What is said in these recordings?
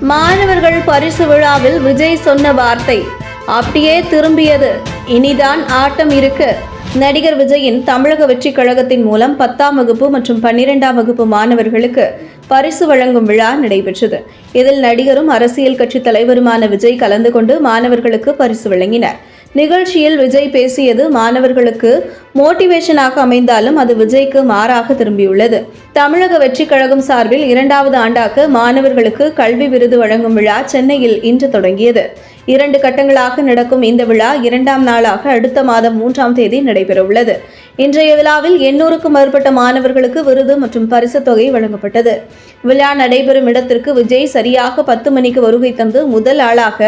மாணவர்கள் பரிசு விழாவில் விஜய் சொன்ன வார்த்தை அப்படியே திரும்பியது. இனிதான் ஆட்டம் இருக்கு. நடிகர் விஜயின் தமிழக வெற்றிக் கழகத்தின் மூலம் பத்தாம் வகுப்பு மற்றும் பன்னிரெண்டாம் வகுப்பு மாணவர்களுக்கு பரிசு வழங்கும் விழா நடைபெற்றது. இதில் நடிகரும் அரசியல் கட்சி தலைவருமான விஜய் கலந்து கொண்டு மாணவர்களுக்கு பரிசு வழங்கினார். நிகழ்ச்சியில் விஜய் பேசியது மாணவர்களுக்கு மோட்டிவேஷனாக அமைந்தாலும் அது விஜய்க்கு மாறாக திரும்பியுள்ளது. தமிழக வெற்றிக் கழகம் சார்பில் இரண்டாவது ஆண்டாக மாணவர்களுக்கு கல்வி விருது வழங்கும் விழா சென்னையில் இன்று தொடங்கியது. இரண்டு கட்டங்களாக நடக்கும் இந்த விழா இரண்டாம் நாளாக அடுத்த மாதம் மூன்றாம் தேதி நடைபெறவுள்ளது. இன்றைய விழாவில் எண்ணூறுக்கும் மேற்பட்ட மாணவர்களுக்கு விருது மற்றும் பரிசுத் தொகை வழங்கப்பட்டது. விழா நடைபெறும் இடத்திற்கு விஜய் சரியாக பத்து மணிக்கு வருகை தந்து முதல் ஆளாக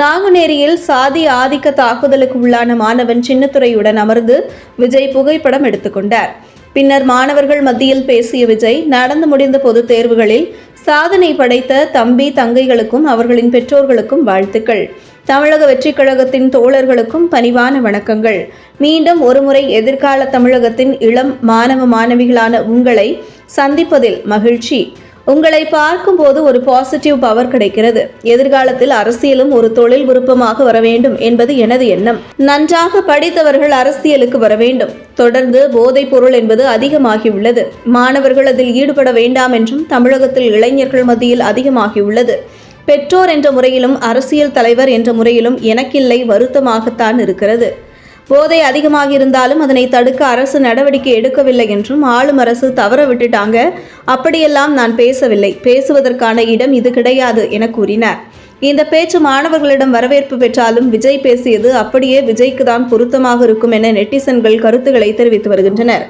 நாங்குநேரியில் சாதி ஆதிக்க தாக்குதலுக்கு உள்ளான மாணவன் சின்னத்துறையுடன் அமர்ந்து விஜய் புகைப்படம் எடுத்துக்கொண்டார். பின்னர் மாணவர்கள் மத்தியில் பேசிய விஜய் நடந்து முடிந்த பொதுத் தேர்வுகளில் சாதனை படைத்த தம்பி தங்கைகளுக்கும் அவர்களின் பெற்றோர்களுக்கும் வாழ்த்துக்கள். தமிழக வெற்றிக் கழகத்தின் தோழர்களுக்கும் பணிவான வணக்கங்கள். மீண்டும் ஒருமுறை எதிர்கால தமிழகத்தின் இளம் மாணவ மாணவிகளான உங்களை சந்திப்பதில் மகிழ்ச்சி. உங்களை பார்க்கும்போது ஒரு பாசிட்டிவ் பவர் கிடைக்கிறது. எதிர்காலத்தில் அரசியலும் ஒரு தொழில் விருப்பமாக வர வேண்டும் என்பது எனது எண்ணம். நன்றாக படித்தவர்கள் அரசியலுக்கு வர வேண்டும். தொடர்ந்து போதைப் பொருள் என்பது அதிகமாகியுள்ளது. மாணவர்கள் அதில் ஈடுபட வேண்டாம் என்றும் தமிழகத்தில் இளைஞர்கள் மத்தியில் அதிகமாகியுள்ளது. பெற்றோர் என்ற முறையிலும் அரசியல் தலைவர் என்ற முறையிலும் எனக்கில்லை வருத்தமாகத்தான் இருக்கிறது. போதை அதிகமாக இருந்தாலும் அதனை தடுக்க அரசு நடவடிக்கை எடுக்கவில்லை என்றும் ஆளும் அரசு தவற விட்டுட்டாங்க. அப்படியெல்லாம் நான் பேசவில்லை. பேசுவதற்கான இடம் இது கிடையாது என கூறினார். இந்த பேச்சு மாணவர்களிடம் வரவேற்பு பெற்றாலும் விஜய் பேசியது அப்படியே விஜய்க்கு தான் பொருத்தமாக இருக்கும் என நெட்டிசன்கள் கருத்துக்களை தெரிவித்து வருகின்றனர்.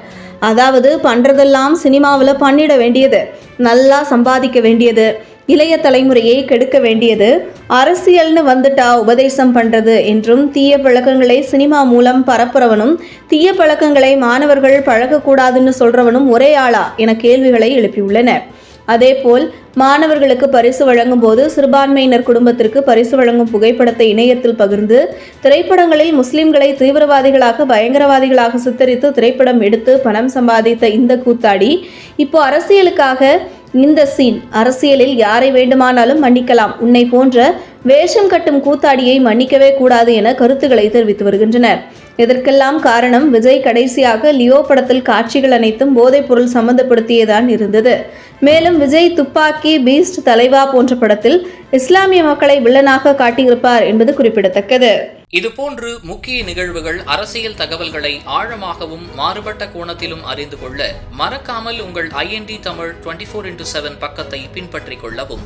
அதாவது பண்றதெல்லாம் சினிமாவில் பண்ணிட வேண்டியது. நல்லா சம்பாதிக்க வேண்டியது. இளைய தலைமுறையை கெடுக்க வேண்டியது அரசியல்னு வந்துட்டா உபதேசம் பண்றது என்றும் தீய பழக்கங்களை சினிமா மூலம் பரப்புறவனும் தீய பழக்கங்களை மாணவர்கள் பழகக்கூடாதுன்னு சொல்றவனும் ஒரே ஆளா என கேள்விகளை எழுப்பியுள்ளனர் அதேபோல் மாணவர்களுக்கு பரிசு வழங்கும் போது சிறுபான்மையினர் குடும்பத்திற்கு பரிசு வழங்கும் புகைப்படத்தை இணையத்தில் பகிர்ந்து திரைப்படங்களில் முஸ்லிம்களை தீவிரவாதிகளாக பயங்கரவாதிகளாக சித்தரித்து திரைப்படம் எடுத்து பணம் சம்பாதித்த இந்த கூத்தாடி இப்போ அரசியலுக்காக இந்த சீன். அரசியலில் யாரை வேண்டுமானாலும் மன்னிக்கலாம். உன்னை போன்ற வேஷம் கட்டும் கூத்தாடியை மன்னிக்கவே கூடாது என கருத்துக்களை தெரிவித்து வருகின்றனர். இதற்கெல்லாம் காரணம் விஜய் கடைசியாக லியோ படத்தில் காட்சிகள் அனைத்தும் போதைப் பொருள் இருந்தது. மேலும் விஜய் துப்பாக்கி பீஸ்ட் தலைவா போன்ற படத்தில் இஸ்லாமிய மக்களை வில்லனாக காட்டியிருப்பார் என்பது குறிப்பிடத்தக்கது. இதுபோன்று முக்கிய நிகழ்வுகள் அரசியல் தகவல்களை ஆழமாகவும் மாறுபட்ட கோணத்திலும் அறிந்து கொள்ள மறக்காமல் உங்கள் IND Tamil twenty four into seven பக்கத்தை பின்பற்றிக் கொள்ளவும்